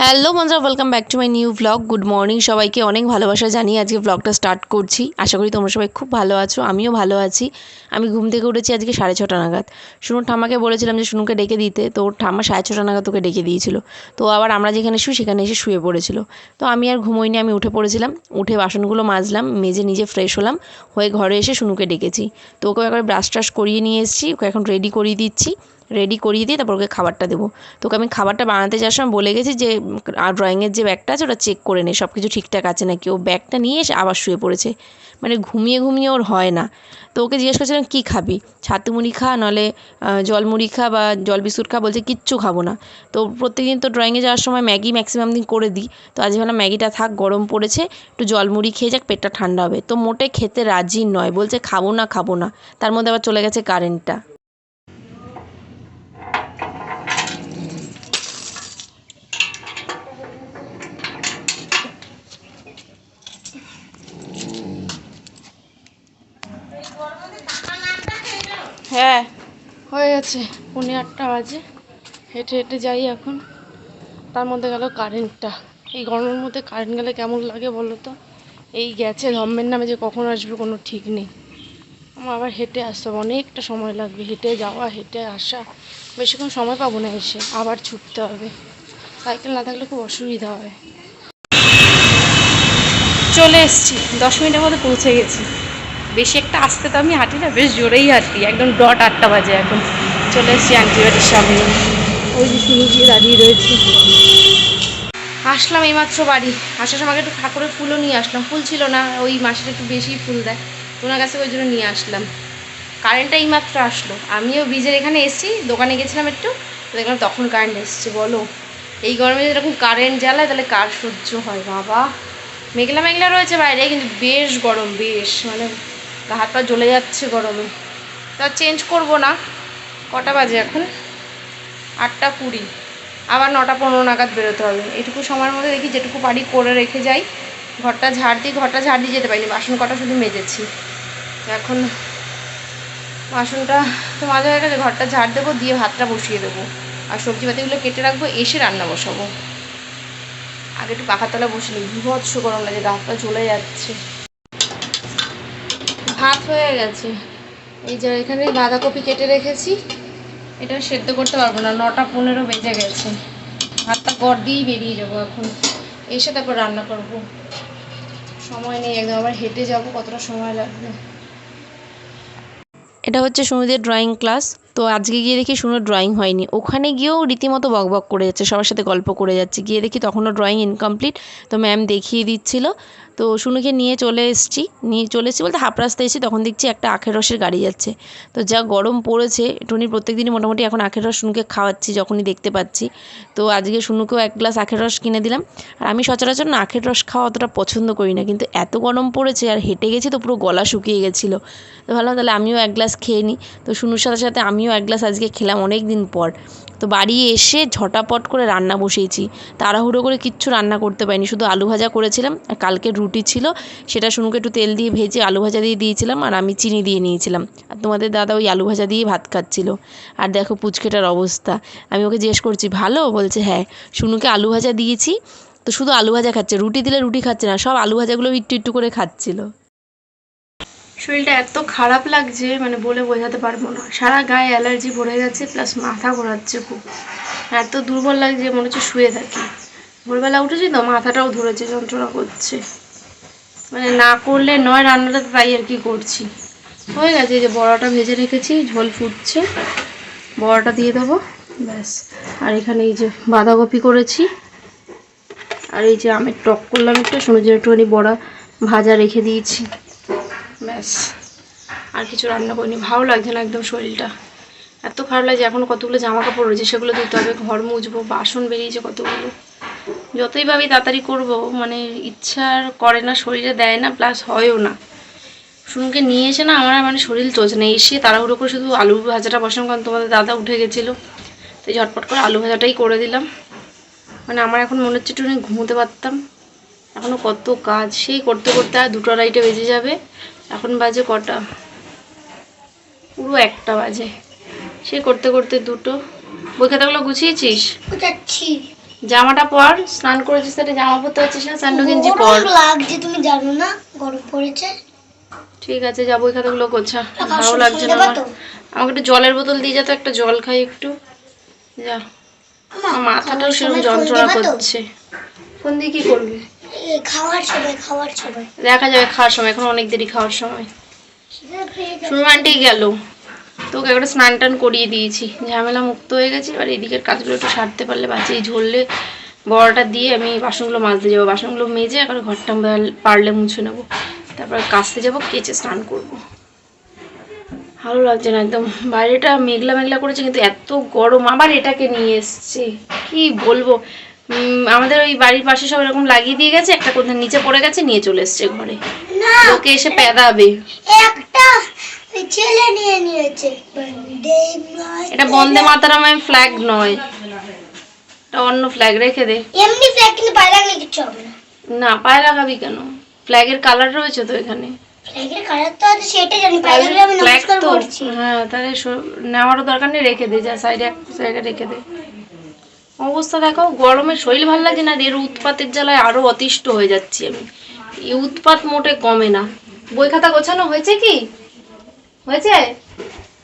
Hello বন্ধুরা welcome back to my new blog good morning সবাইকে অনেক ভালোবাসা জানিয়ে আজকে ব্লগটা স্টার্ট করছি। আশা করি তোমরা সবাই খুব ভালো আছো, আমিও ভালো আছি। আমি ঘুম থেকে উঠেছি আজকে সাড়ে ছটা নাগাদ। শুনুর ঠাম্মাকে বলেছিলাম যে শুনুকে ডেকে দিতে, তো ওর ঠাম্মা সাড়ে ছটা নাগাদ ওকে ডেকে দিয়েছিল। তো আবার আমরা যেখানে শুই, সেখানে এসে শুয়ে পড়েছিল। তো আমি আর ঘুমোইনি, আমি উঠে পড়েছিলাম, উঠে বাসনগুলো মাজলাম, মেজে নিজে ফ্রেশ হলাম, হয়ে ঘরে এসে শুনুকে ডেকেছি। তো ওকে একবার ব্রাশ ট্রাশ করিয়ে নিয়ে এসেছি, ওকে এখন রেডি করিয়ে দিচ্ছি। রেডি করিয়ে দিয়ে তারপর ওকে খাবারটা দেবো। তোকে আমি খাবারটা বানাতে যাওয়ার সময় বলে গেছি যে আর ড্রয়িংয়ের যে ব্যাগটা আছে ওটা চেক করে নে সব কিছু ঠিকঠাক আছে নাকি? ও ব্যাগটা নিয়ে এসে আবার শুয়ে পড়েছে। মানে ঘুমিয়ে ঘুমিয়ে ওর হয় না। তো ওকে জিজ্ঞেস করছিলাম, কী খাবি? ছাতু মুড়ি খা নাহলে জল মুড়ি খা বা জল বিস্কুট খা। বলছে, কিচ্ছু খাব না। তো প্রত্যেকদিন তো ড্রয়িংয়ে যাওয়ার সময় ম্যাগি ম্যাক্সিমাম দিন করে দিই। তো আজ ভাবলাম, ম্যাগিটা থাক, গরম পড়েছে, একটু জল মুড়ি খেয়ে যাক, পেটটা ঠান্ডা হবে। তো মোটে খেতে রাজি নয়। বলছে, খাব না খাব না। তার মধ্যে আবার চলে গেছে কারেন্টটা হ্যাঁ। হয়ে গেছে। পৌনে আটটা বাজে। হেঁটে হেঁটে যাই এখন। তার মধ্যে গেল কারেন্টটা এই গরমের মধ্যে কারেন্ট গেলে কেমন লাগে বলো তো? এই গেছে ধম্মের নামে যে কখন আসবে কোনো ঠিক নেই। আমার আবার হেঁটে আসতে হবে। অনেকটা সময় লাগবে। হেঁটে যাওয়া হেঁটে আসা। বেশিক্ষণ সময় পাবো না এসে। আবার ছুটতে হবে। সাইকেল না থাকলে খুব অসুবিধা হয়। চলে এসছি। দশ মিনিটের মধ্যে পৌঁছে গেছি। বেশি একটা আসতে তো আমি হাঁটি না, বেশ জোরেই হাঁটি একদম ডট আটটা বাজে এখন। চলে এসছি আন্টি বাড়ির সামনে। ওই যে শুরু গিয়ে দাঁড়িয়ে রয়েছে। আসলাম এইমাত্র বাড়ি। আসার সময় একটু ঠাকুরের ফুলও নিয়ে আসলাম। ফুল ছিল না, ওই মাসের একটু বেশি ফুল দেয়। ওনার কাছে ওই জন্য নিয়ে আসলাম। কারেন্টটা এইমাত্র আসলো। আমিও বীজের এখানে এসেছি, দোকানে গেছিলাম একটু। দেখলাম তখন কারেন্ট এসছে, বলো। এই গরমে যদি এরকম কারেন্ট জ্বালায়, তাহলে কার সহ্য হয়? বাবা! মেঘলা মেঘলা রয়েছে বাইরে, কিন্তু বেশ গরম, বেশ। মানে গা হাত পা জ্বলে যাচ্ছে গরমে। তা চেঞ্জ করব না। কটা বাজে এখন? আটটা কুড়ি। আবার নটা পনেরো নাগাদ বেরোতে হবে। এটুকু সময়ের মধ্যে দেখি যেটুকু পারি করে রেখে যাই। ঘরটা ঝাড় দিই ঘরটা ঝাড় দিয়ে যেতে পারিনি। বাসন কটা শুধু মেজেছি। এখন বাসনটা তো মাজা হয়ে গেছে। ঘরটা ঝাড় দেবো, দিয়ে ভাতটা বসিয়ে দেবো। আর সবজি পাতিগুলো কেটে রাখব, এসে রান্না বসাবো। আগে একটু পাখার তলা বসে নিই। বিভৎস গরম লাগে, গা হাত পা জ্বলে যাচ্ছে। ভাত হয়ে গেছে। এই যে এখানে বাঁধাকপি কেটে রেখেছি। এটা সেদ্ধ করতে পারব না, নটা পনেরো বেজে গেছে। ভাতটা গড় দিয়েই বেরিয়ে যাব এখন। এসে তারপর রান্না করব। সময় নেই, একদম আবার হেঁটে যাব, কতটা সময় লাগবে। এটা হচ্ছে সুমিদের ড্রয়িং ক্লাস তো আজকে গিয়ে দেখি শুনো ড্রয়িং হয়নি। ওখানে গিয়েও রীতিমতো বকবক করে যাচ্ছে, সবার সাথে গল্প করে যাচ্ছে। গিয়ে দেখি তখনও ড্রয়িং ইনকমপ্লিট তো ম্যাম দেখিয়ে দিচ্ছিল। তো শুনুকে নিয়ে চলে এসেছি। নিয়ে চলে এসেছি বলতে হাফ রাস্তায় এসেছি তখন দেখছি একটা আখের রসের গাড়ি যাচ্ছে। তো যা গরম পড়েছে, টুনি প্রত্যেক দিনই মোটামুটি এখন আখের রস শুনুকে খাওয়াচ্ছি যখনই দেখতে পাচ্ছি। তো আজকে শুনুকেও এক গ্লাস আখের রস কিনে দিলাম। আর আমি সচরাচর না আখের রস খাওয়া অতটা পছন্দ করি না। কিন্তু এত গরম পড়েছে আর হেঁটে গেছি তো পুরো গলা শুকিয়ে গেছিল। তো ভাবলাম তাহলে আমিও এক গ্লাস খেয়ে নিই। তো শুনুর সাথে সাথে আমিও এক গ্লাস আজকে খেলাম অনেক দিন পর। তো বাড়ি এসে ঝটাপট করে রান্না বসিয়েছি। তাড়াহুড়ো করে কিচ্ছু রান্না করতে পারিনি, শুধু আলু ভাজা করেছিলাম। আর কালকে রুটি ছিল, সেটা শুনুকে একটু তেল দিয়ে ভেজে আলু ভাজা দিয়ে দিয়েছিলাম আর আমি চিনি দিয়ে নিয়েছিলাম। আর তোমাদের দাদা ওই আলু ভাজা দিয়ে ভাত খাচ্ছিল। আর দেখো পুচকেটার অবস্থা। আমি ওকে জিজ্ঞেস করছি, ভালো? বলছে হ্যাঁ। শুনুকে আলু ভাজা দিয়েছি, তো শুধু আলু ভাজা খাচ্ছে, রুটি দিলে রুটি খাচ্ছে না, সব আলু ভাজাগুলো একটু একটু করে খাচ্ছিল। শরীরটা এত খারাপ লাগছে মানে বলে বোঝাতে পারব না। সারা গায়ে অ্যালার্জি ভরে গেছে প্লাস মাথা ঘোরাচ্ছে খুব। এত দুর্বল লাগছে, মনে হচ্ছে শুয়ে থাকি। ভোরবেলা উঠেছি তো, মাথাটাও ধরেছে, যন্ত্রণা করছে। মানে না করলে নয়, রান্নাটা তাই আর কি করছি। হয়ে গেছে যে বড়াটা ভেজে রেখেছি, ঝোল ফুটছে। বড়াটা দিয়ে দেবো, ব্যাস। আর এখানে এই যে বাঁধাকপি করেছি। আর এই যে আমের টক করলাম একটু শোনো যে একটুখানি বড়া ভাজা রেখে দিয়েছি। ব্যাস। আর কিছু রান্না করিনি, ভালো লাগছে না একদম শরীরটা। এত খারাপ লাগছে, এখন কতগুলো জামা কাপড় রয়েছে সেগুলো ধুতে হবে, ঘর মুছবো, বাসন বেরিয়েছে কতগুলো। যতই ভাবি তাড়াতাড়ি করব মানে ইচ্ছার করে না, শরীরে দেয় না প্লাস হয়ও না। শুনুকে নিয়ে এসে না আমার মানে শরীর চলছে না এসে তাড়াহুড়ো করে শুধু আলু ভাজাটা বসাম কারণ তোমাদের দাদা উঠে গেছিল। তাই ঝটপট করে আলু ভাজাটাই করে দিলাম। মানে আমার এখন মনে হচ্ছে একটু ঘুমোতে পারতাম। এখনও কত কাজ, সেই করতে করতে আর দুটো আড়াইটে বেজে যাবে। এখন বাজে কটা? পুরো একটা বাজে। সে করতে করতে দুটো। বই খাতাগুলো গুছিয়েছিস? জামাটা পর স্নান করেছিস সেটা জামা পরতে পারছিস না? স্যান্ডো গেঞ্জি পর। লাগছে তুমি জানো না? গরম পড়েছে। ঠিক আছে যাব ওই খাতাগুলো গোছা। ভালো লাগছে না আমার আমাকে একটু জলের বোতল দিয়ে যা তো একটা জল খাই একটু। যা। মাথাটাও সেরকম যন্ত্রণা করছে। ফোন দিয়ে কি করবি? খাওয়ার সময় খাওয়ার সময়। দেখা যাবে খাওয়ার সময়, এখন অনেক দেরি খাওয়ার সময়। আন্টি গেল। তোকে একটা স্নান টান করিয়ে দিয়েছি। ঝামেলা মুক্ত হয়ে গেছে। এবার এদিকের কাজগুলো একটু সারতে পারলে বাঁচিয়ে ঝরলে বড়টা দিয়ে আমি বাসনগুলো মাজতে যাব। বাসনগুলো মেজে এখন ঘরটা পারলে মুছে নেব। তারপর কাচতে যাব, কেচে স্নান করব। ভালো লাগছে না একদম। বাইরেটা মেঘলা মেঘলা করেছে, কিন্তু এত গরম আবার এটাকে নিয়ে এসছে। কি বলব? আমাদের ওই বাড়ির পাশে সব এরকম লাগিয়ে দিয়ে গেছে একটা কোথায় নিচে পড়ে গেছে নিয়ে চলে এসছে ঘরে। ওকে এসে পেদাবে একটা ছেলে নিয়ে নিয়েছে। বন্দে মাতরম। এটা বন্দে মাতারামের ফ্ল্যাগ নয়। এটা অন্য ফ্ল্যাগ রেখে দে। এমনি ফ্ল্যাগ কিন্তু পায়ে লাগলে কিচ্ছু হবে না। না পায়ে লাগাবি কেন? ফ্ল্যাগের কালার রয়েছে তো এখানে। ফ্ল্যাগের কালার তো আছে সেটা জানি পায়ে লাগলে আমি ফ্ল্যাগ নমস্কার করছি। হ্যাঁ তাহলে নেওয়ারও দরকার নেই রেখে দে যা সাইডে জায়গায় রেখে দে। অবস্থা দেখো, গরমে শরীর ভালো লাগে না, এর উৎপাতের জ্বালায় আরও অতিষ্ঠ হয়ে যাচ্ছি আমি। এই উৎপাত মোটে কমে না। বই খাতা গোছানো হয়েছে কি? হয়েছে?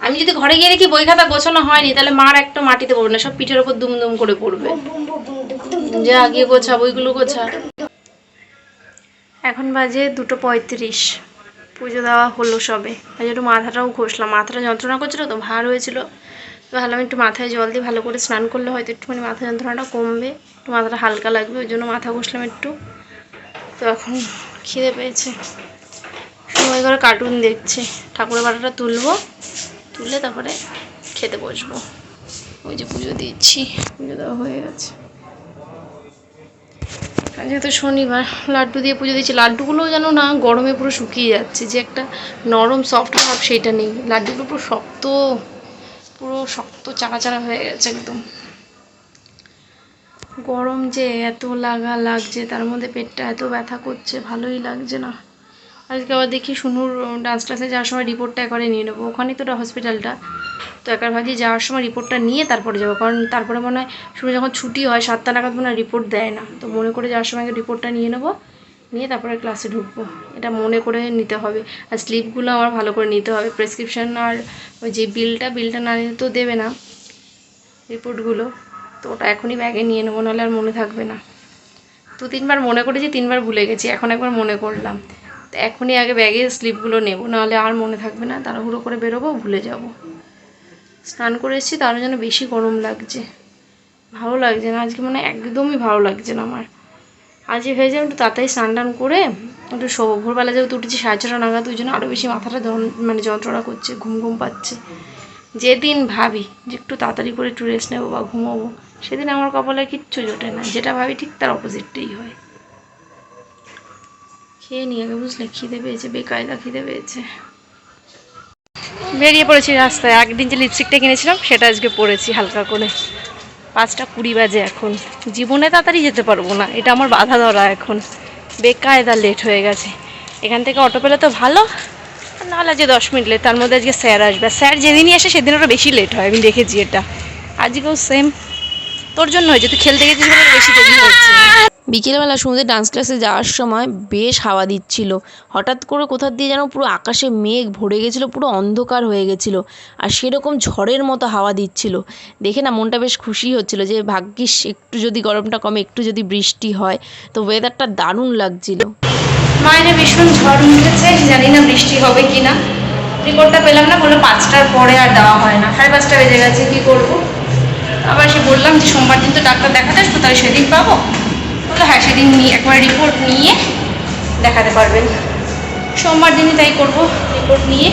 আমি যদি ঘরে গিয়ে দেখি বই খাতা গোছানো হয়নি, তাহলে মার একটা মাটিতে পড়বে না, সব পিঠের ওপর দুম দুম করে পড়বে। যা গিয়ে গোছা, বইগুলো গোছা। এখন বাজে দুটো পঁয়ত্রিশ। পুজো দেওয়া হলো সবে। তাই একটু মাথাটাও ঘষলাম। মাথাটা যন্ত্রণা করছিল তো, ভার হয়েছিল। ভাবলাম একটু মাথায় জল দিয়ে ভালো করে স্নান করলে হয়তো একটুখানি মাথা যন্ত্রণাটা কমবে, একটু মাথাটা হালকা লাগবে, ওই জন্য মাথা ঘষলাম একটু। তো এখন খিদে পেয়েছে। সময় করে কার্টুন দেখছে। ঠাকুরের বাটাটা তুলবো, তুলে তারপরে খেতে বসবো। ওই যে পুজো দিচ্ছি, পুজো দেওয়া হয়ে গেছে। যেহেতু শনিবার, লাড্ডু দিয়ে পুজো দিচ্ছি। লাড্ডুগুলোও যেন না গরমে পুরো শুকিয়ে যাচ্ছে। যে একটা নরম সফট ভাব, সেটা নেই। লাড্ডুগুলো পুরো শক্ত। পুরো শক্ত চাড়া চাড়া হয়ে গেছে একদম। গরম যে এত লাগা লাগছে, তার মধ্যে পেটটা এত ব্যথা করছে, ভালোই লাগছে না। আজকে আবার দেখি শুনুর ডান্স ক্লাসে যাওয়ার সময় রিপোর্টটা একবারে নিয়ে নেব। ওখানেই তো হসপিটালটা তো একবার ভাবছি যাওয়ার সময় রিপোর্টটা নিয়ে তারপরে যাব। কারণ তারপরে মনে হয় শুনে যখন ছুটি হয়, সাতটা নাগাদ মনে রিপোর্ট দেয় না। তো মনে করে যাওয়ার সময় রিপোর্টটা নিয়ে নেব। নিয়ে তারপরে ক্লাসে ঢুকবো। এটা মনে করে নিতে হবে। আর স্লিপগুলো আমার ভালো করে নিতে হবে। প্রেসক্রিপশন আর ওই যে বিলটা বিলটা না নিলে তো দেবে না রিপোর্টগুলো তো ওটা এখনই ব্যাগে নিয়ে নেব, নাহলে আর মনে থাকবে না। দু, তিনবার মনে করেছি তিনবার ভুলে গেছি, এখন একবার মনে করলাম। তো এখনই আগে ব্যাগে স্লিপগুলো নেব, নাহলে আর মনে থাকবে না। তাড়াহুড়ো করে বেরোবো, ভুলে যাব। স্নান করে এসেছি তার জন্য বেশি গরম লাগছে। ভালো লাগছে না, আজকে মানে একদমই ভালো লাগছে না আমার। আজকে ভেবেছিলাম একটু তাড়াতাড়ি স্নান টান করে একটু শোবো। ভোরবেলা যেহেতু উঠেছি সাড়ে ছটা নাগাদ, ওই জন্য আরও বেশি মাথাটা মানে যন্ত্রণা করছে, ঘুম ঘুম পাচ্ছে। যেদিন ভাবি যে একটু তাড়াতাড়ি করে একটু রেস্ট নেব বা ঘুমোবো, সেদিন আমার কপালে কিচ্ছু জোটে না। যেটা ভাবি ঠিক তার অপোজিটটাই হয়। খেয়ে নিয়ে আগে বুঝলে, খিদে পেয়েছে, বেকায়দা খিদে পেয়েছে। বেরিয়ে পড়েছি রাস্তায়। একদিন যে লিপস্টিকটা কিনেছিলাম, সেটা আজকে পরেছি হালকা করে। পাঁচটা কুড়ি বাজে এখন। জীবনে তাড়াতাড়ি যেতে পারব না, এটা আমার বাধা ধরা এখন। বেকায়দা লেট হয়ে গেছে। এখান থেকে অটো পেলে তো ভালো না নাহলে যে দশ মিনিট লেট তার মধ্যে আজকে স্যার আসবে। স্যার যেদিনই আসে সেদিন ওটা বেশি লেট হয়, আমি দেখেছি এটা। আজকেও সেম তোর জন্য হয়েছে, তুই খেলতে গেছিস বেশি দেরি হচ্ছে বিকেলবেলা সমুদ্রে ডান্স ক্লাসে যাওয়ার সময় বেশ হাওয়া দিচ্ছিল। হঠাৎ করে কোথা দিয়ে যেন পুরো আকাশে মেঘ ভরে গেছিল, পুরো অন্ধকার হয়ে গেছিল আর সেরকম ঝড়ের মতো হাওয়া দিচ্ছিল। দেখে না মনটা বেশ খুশি হচ্ছিল যে, ভাগ্যিস, একটু যদি গরমটা কমে, একটু যদি বৃষ্টি হয়, তো ওয়েদারটা দারুণ লাগছিল। মায়ের ভীষণ ঝড় উঠেছে, জানি না বৃষ্টি হবে কি না রিপোর্টটা পেলাম না, বলল পাঁচটার পরে আর দেওয়া হয় না। সাড়ে পাঁচটা বেজে গেছে, কী করব? আবার সে বললাম যে, সোমবার দিন তো ডাক্তার দেখাতে আসব তাহলে সেদিন পাবো? হ্যাঁ সেদিন একবার রিপোর্ট নিয়ে দেখাতে পারবেন। সোমবার দিনই তাই করব রিপোর্ট নিয়ে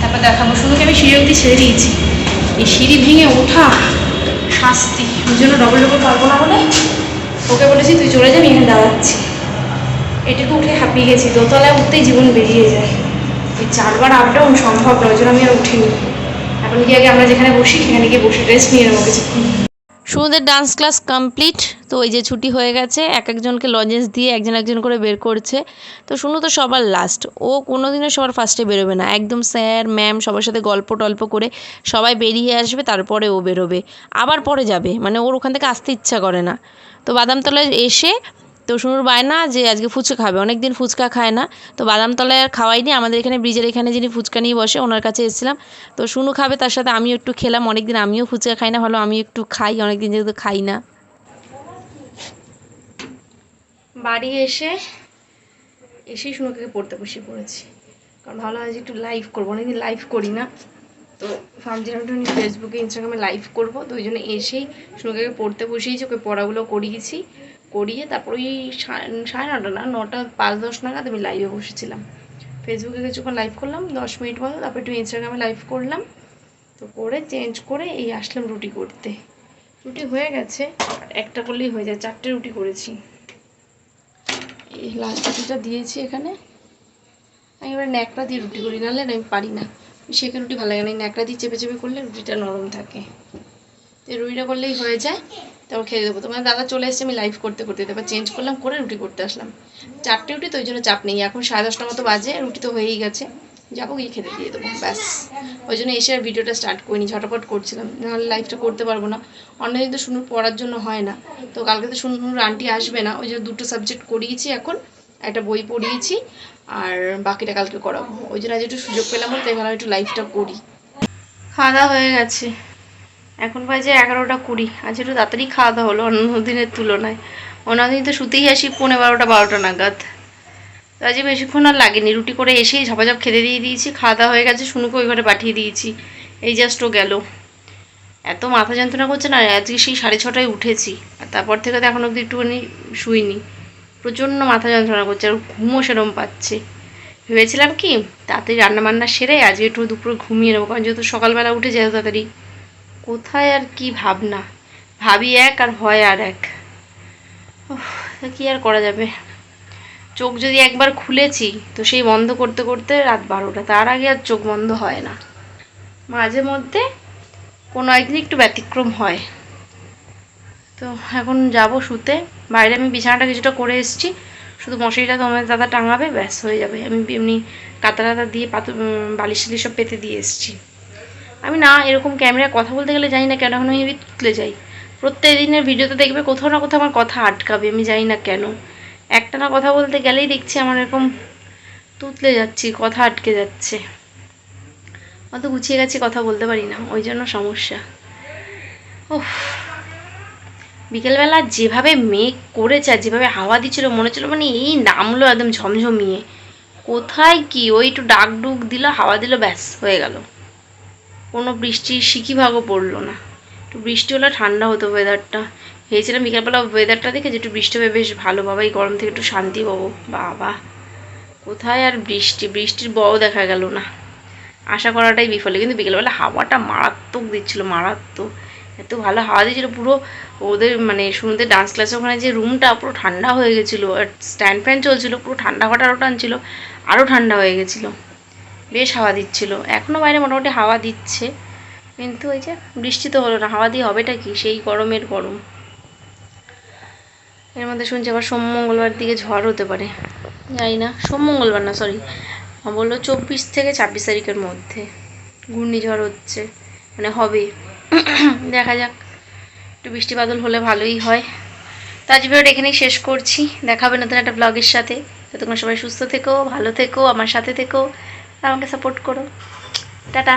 তারপর দেখাবো। শুনুকে আমি সিঁড়ি অব্দি ছেড়ে দিয়েছি। এই সিঁড়ি ভেঙে ওঠা শাস্তি ওই জন্য ডবল ডবল পারব না বলে ওকে বলেছি, তুই চলে যাবি এখানে দাঁড়াচ্ছি। এটুকু উঠে হাঁপিয়ে গেছি। দোতলায় উঠতেই জীবন বেরিয়ে যায়। এই চারবার আপ ডাউন সম্ভব নয় ওই জন্য আমি আর উঠিনি। এখন গিয়ে আগে আমরা যেখানে বসি, সেখানে গিয়ে বসে রেস্ট নিয়ে নেব কিছুক্ষণ। সুমুদের ডান্স ক্লাস কমপ্লিট তো ওই যে ছুটি হয়ে গেছে, এক একজনকে লজেন্স দিয়ে একজন একজন করে বের করছে। তো শুনু তো সবার লাস্ট ও কোনো দিনও সবার ফার্স্টে বেরোবে না। একদম স্যার ম্যাম সবার সাথে গল্প টল্প করে সবাই বেরিয়ে আসবে, তারপরে ও বেরোবে। আবার পরে যাবে মানে ওর ওখান থেকে আসতে ইচ্ছা করে না। তো বাদামতলায় এসে তো শুনুর বায়না যে আজকে ফুচকা খাবে অনেক দিন ফুচকা খায় না, তো বাদামতলায় আর খাওয়াইনি, আমাদের এখানে ব্রিজের এখানে যিনি ফুচকা নিয়ে বসে ওনার কাছে এসেছিলাম, তো শুনু খাবে তার সাথে আমিও একটু খেলাম অনেক দিন আমিও ফুচকা খাই না, ভালো আমি একটু খাই অনেক দিন যেহেতু খাই না। বাড়ি এসে, এসেই শুনুকে পড়তে বসে পড়েছি, কারণ ভালো আজ একটু লাইভ করব, অনেকদিন লাইভ করি না, তো ভাবছিলাম একটু ফেসবুকে ইনস্টাগ্রামে লাইভ করব, তো ওই জন্য এসেই শুনুকে পড়তে বসিয়েছি, ওকে পড়াগুলো করিয়েছি করিয়ে তারপর ওই সাড়ে নটা না, নটা, পাঁচ, দশ নাগাদ আমি লাইভে বসেছিলাম। ফেসবুকে কিছুক্ষণ লাইভ করলাম, দশ মিনিট মতো, তারপর একটু ইনস্টাগ্রামে লাইভ করলাম। তো করে চেঞ্জ করে, এই আসলাম রুটি করতে। রুটি হয়ে গেছে একটা করলেই হয়ে যায়, চারটে রুটি করেছি। এই লাল রুটিটা দিয়েছি এখানে। আমি এবার ন্যাকড়া দিয়ে রুটি করি, নাহলে আমি পারি না। সেকে রুটি ভালো লাগে না ন্যাকড়া দিয়ে চেপে চেপে করলে রুটিটা নরম থাকে। তো রুটিটা করলেই হয়ে যায়। তারপর খেয়ে দেবো। তোমার দাদা চলে এসেছে, আমি লাইভ করতে করতে। তারপর চেঞ্জ করলাম, করে রুটি করতে আসলাম। চারটে রুটি তো ওই জন্য চাপ নেই। এখন সাড়ে দশটার মতো বাজে, রুটি তো হয়েই গেছে। যাব গিয়ে খেতে দিয়ে দেবো, ব্যাস। ওই জন্য এসে আর ভিডিওটা স্টার্ট করিনি, ঝটাপট করছিলাম। নাহলে লাইভটা করতে পারব না। অন্যদিন তো শুনুর পড়ার জন্য হয় না। তো কালকে তো শুনুর আন্টি আসবে না। ওই জন্য দুটো সাবজেক্ট করিয়েছি এখন। একটা বই পড়িয়েছি, আর বাকিটা কালকে করাবো। ওই জন্য আজ একটু সুযোগ পেলাম তাই ভাবলাম একটু লাইভটা করি। খাওয়া দাওয়া হয়ে গেছে। এখন বাজে এগারোটা কুড়ি। আজ একটু তাড়াতাড়ি খাওয়া দাওয়া হলো অন্য দিনের তুলনায়। অন্য দিন তো শুতেই আসি, পৌনে বারোটা বারোটা নাগাদ। তো আজকে বেশিক্ষণ আর লাগেনি, রুটি করে এসেই ঝপাঝপ খেতে দিয়ে দিয়েছি, খাওয়া দাওয়া হয়ে গেছে শুনুকে ওই ঘরে পাঠিয়ে দিয়েছি। এই জাস্ট ও গেল। এত মাথা যন্ত্রণা করছে না, আজকে সেই সাড়ে ছটায় উঠেছি। আর তারপর থেকে তো এখন অব্দি একটুখানি শুইনি। প্রচণ্ড মাথা যন্ত্রণা করছে, আর ঘুমও সেরম পাচ্ছে। ভেবেছিলাম কি, তাড়াতাড়ি রান্না বান্না সেরে আজকে একটু দুপুরে ঘুমিয়ে নেব, কারণ যেহেতু সকালবেলা উঠে যেত তাড়াতাড়ি। কোথায় আর কি ভাবনা? ভাবি এক আর হয় আর এক। কি আর করা যাবে? চোখ যদি একবার খুলেছি, তো সেই বন্ধ করতে করতে রাত বারোটা। তার আগে আর চোখ বন্ধ হয় না। মাঝে মধ্যে কোনো একদিন একটু ব্যতিক্রম হয়। তো এখন যাব শুতে। বাইরে আমি বিছানাটা কিছুটা করে এসেছি। শুধু মশারিটা তোমার দাদা টাঙাবে, ব্যাস হয়ে যাবে। আমি এমনি কাতা টাতা দিয়ে পাত বালিশ টালিশ সব পেতে দিয়ে এসেছি। আমি না এরকম ক্যামেরায় কথা বলতে গেলে জানি না কেন, এখন আমি তুলে যাই। প্রত্যেক দিনের ভিডিওতে দেখবে কোথাও না কোথাও আমার কথা আটকাবে, আমি জানি না কেন। একটা না কথা বলতে গেলেই দেখছি আমার এরকম তুতলে যাচ্ছি, কথা আটকে যাচ্ছে। অত গুছিয়ে গেছি কথা বলতে পারি না, ওই জন্য সমস্যা। উফ। বিকেলবেলা যেভাবে মেঘ করেছে আর যেভাবে হাওয়া দিচ্ছিল, মনে হচ্ছিল মানে এই নামলো একদম ঝমঝমিয়ে। কোথায় কি? ওই একটু ডাক ডুক দিল, হাওয়া দিল, ব্যাস, হয়ে গেল। কোনো বৃষ্টির শিখি ভাগও পড়ল না। একটু বৃষ্টি হলে ঠান্ডা হতো ওয়েদারটা ভেবেছিলাম বিকেলবেলা ওয়েদারটা দেখে যে একটু বৃষ্টি হবে, বেশ ভালো বাবা, এই গরম থেকে একটু শান্তি পাবো। বাবা, কোথায় আর বৃষ্টি? বৃষ্টির বও দেখা গেল না। আশা করাটাই বিফলে। কিন্তু বিকেলবেলা হাওয়াটা মারাত্মক দিচ্ছিল, মারাত্মক। এত ভালো হাওয়া দিয়েছিল, পুরো ওদের মানে শুনতে ডান্স ক্লাসের ওখানে যে রুমটা পুরো ঠান্ডা হয়ে গেছিল, আর স্ট্যান্ড ফ্যান চলছিল, পুরো ঠান্ডা ঘটা আরও টানছিল আরও ঠান্ডা হয়ে গেছিল। বেশ হাওয়া দিচ্ছিল। এখনও বাইরে মোটামুটি হাওয়া দিচ্ছে। কিন্তু ওই যে বৃষ্টি তো হলো না, হাওয়া দিয়ে হবেটা কি? সেই গরমের গরম। এর মধ্যে শুনছি আবার সোম মঙ্গলবার দিকে ঝড় হতে পারে। জানি না, সোম মঙ্গলবার না সরি বলল চব্বিশ থেকে ছাব্বিশ তারিখের মধ্যে ঘূর্ণিঝড় হচ্ছে। মানে হবে। দেখা যাক। একটু বৃষ্টি বাদল হলে ভালোই হয়। তো আজ ভিডিওটা এখানেই শেষ করছি। দেখাবে নতুন একটা ব্লগের সাথে। ততক্ষণ সবাই সুস্থ থেকো, ভালো থেকো, আমার সাথে থেকো। আমাকে সাপোর্ট করো। টাটা।